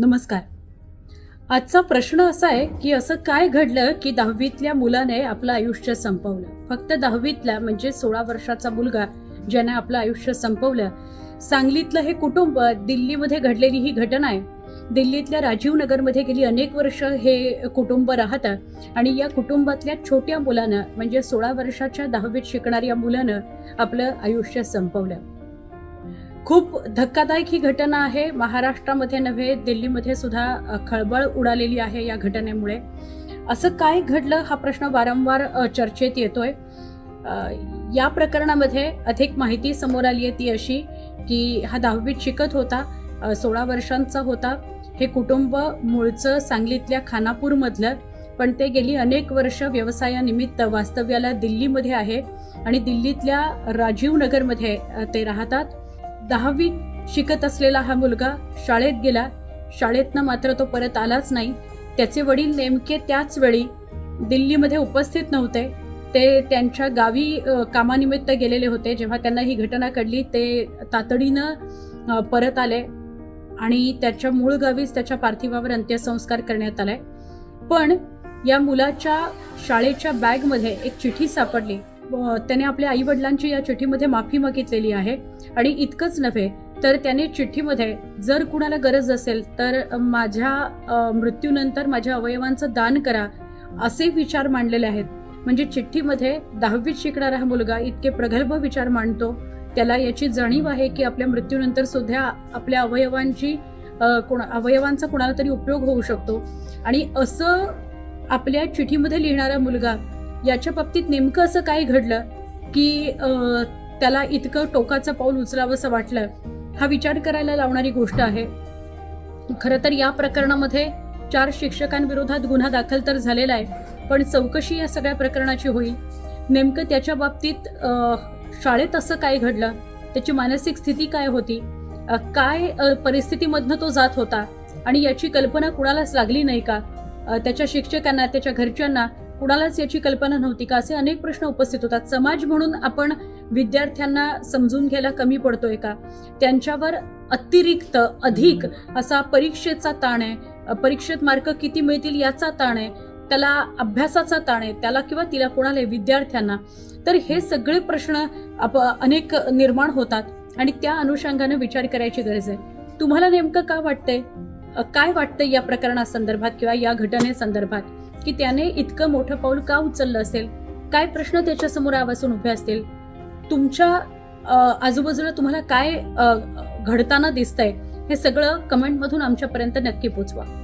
नमस्कार. आजचा प्रश्न असा आहे की असं काय घडलं की दहावीतल्या मुलाने आपलं आयुष्य संपवलं? फक्त दहावीतल्या म्हणजे सोळा वर्षाचा मुलगा ज्याने आपलं आयुष्य संपवलं. सांगलीतलं हे कुटुंब दिल्लीमध्ये घडलेली ही घटना आहे. दिल्लीतल्या राजीव नगरमध्ये गेली अनेक वर्ष हे कुटुंब राहतं आणि या कुटुंबातल्या छोट्या मुलानं म्हणजे सोळा वर्षाच्या दहावीत शिकणाऱ्या मुलानं आपलं आयुष्य संपवलं. खूप धक्कादायक ही घटना आहे. महाराष्ट्रामध्ये नव्हे दिल्लीमध्ये सुद्धा खळबळ उडालेली आहे या घटनेमुळे. असं काय घडलं हा प्रश्न वारंवार चर्चेत येतोय. या प्रकरणामध्ये अधिक माहिती समोर आली आहे ती अशी की हा दहावीत शिकत होता सोळा वर्षांचा होता. हे कुटुंब मूळचं सांगलीतल्या खानापूरमधलं पण ते गेली अनेक वर्ष व्यवसायानिमित्त वास्तव्याला दिल्लीमध्ये आहे आणि दिल्लीतल्या राजीव नगरमध्ये ते राहतात. दहावी शिकत असलेला हा मुलगा शाळेत गेला. शाळेतनं मात्र तो परत आलाच नाही. त्याचे वडील नेमके त्याच वेळी दिल्लीमध्ये उपस्थित नव्हते. ते त्यांच्या गावी कामानिमित्त गेलेले होते. जेव्हा त्यांना ही घटना घडली ते तातडीनं परत आले आणि त्याच्या मूळ गावीच त्याच्या पार्थिवावर अंत्यसंस्कार करण्यात आलाय पण या मुलाच्या शाळेच्या बॅगमध्ये एक चिठी सापडली. त्याने आपल्या आई वडिलांची या चिठ्ठीमध्ये माफी मागितलेली आहे. आणि इतकंच नव्हे तर त्याने चिठ्ठीमध्ये जर कुणाला गरज असेल तर माझ्या मृत्यूनंतर माझ्या अवयवांचं दान करा असे विचार मांडलेले आहेत. म्हणजे चिठ्ठीमध्ये दहावीत शिकणारा हा मुलगा इतके प्रगल्भ विचार मांडतो. त्याला याची जाणीव आहे की आपल्या मृत्यूनंतर सुद्धा आपल्या अवयवांची कोण कोणा अवयवांचा कोणाला तरी उपयोग होऊ शकतो. आणि असं आपल्या चिठ्ठीमध्ये लिहिणारा मुलगा याच्या बाबतीत नेमकं असं काय घडलं की त्याला इतकं टोकाचं पाऊल उचलावंसं वाटलं हा विचार करायला लावणारी गोष्ट आहे. खरं तर या प्रकरणामध्ये चार शिक्षकांविरोधात गुन्हा दाखल तर झालेला आहे पण चौकशी या सगळ्या प्रकरणाची होईल. नेमकं त्याच्या बाबतीत शाळेत असं काय घडलं? त्याची मानसिक स्थिती काय होती? काय परिस्थितीमधनं तो जात होता? आणि याची कल्पना कुणालाच लागली नाही का? त्याच्या शिक्षकांना त्याच्या घरच्यांना कुणालाच याची कल्पना नव्हती का? असे अनेक प्रश्न उपस्थित होतात. समाज म्हणून आपण विद्यार्थ्यांना समजून घ्यायला कमी पडतोय का? त्यांच्यावर अतिरिक्त अधिक असा परीक्षेचा ताण आहे. परीक्षेत मार्क किती मिळतील याचा ताण आहे. त्याला अभ्यासाचा ताण आहे. त्याला किंवा तिला कोणाला विद्यार्थ्यांना. तर हे सगळे प्रश्न आप अनेक निर्माण होतात आणि त्या अनुषंगानं विचार करायची गरज आहे. तुम्हाला नेमकं का वाटतंय? काय वाटतं या प्रकरणासंदर्भात किंवा या घटनेसंदर्भात? की त्याने इतकं मोठं पाऊल का उचललं असेल? काय प्रश्न त्याच्यासमोर आवासून उभे असतील? तुमच्या आजूबाजूला तुम्हाला काय घडताना दिसतंय? हे सगळं कमेंटमधून आमच्यापर्यंत नक्की पोचवा.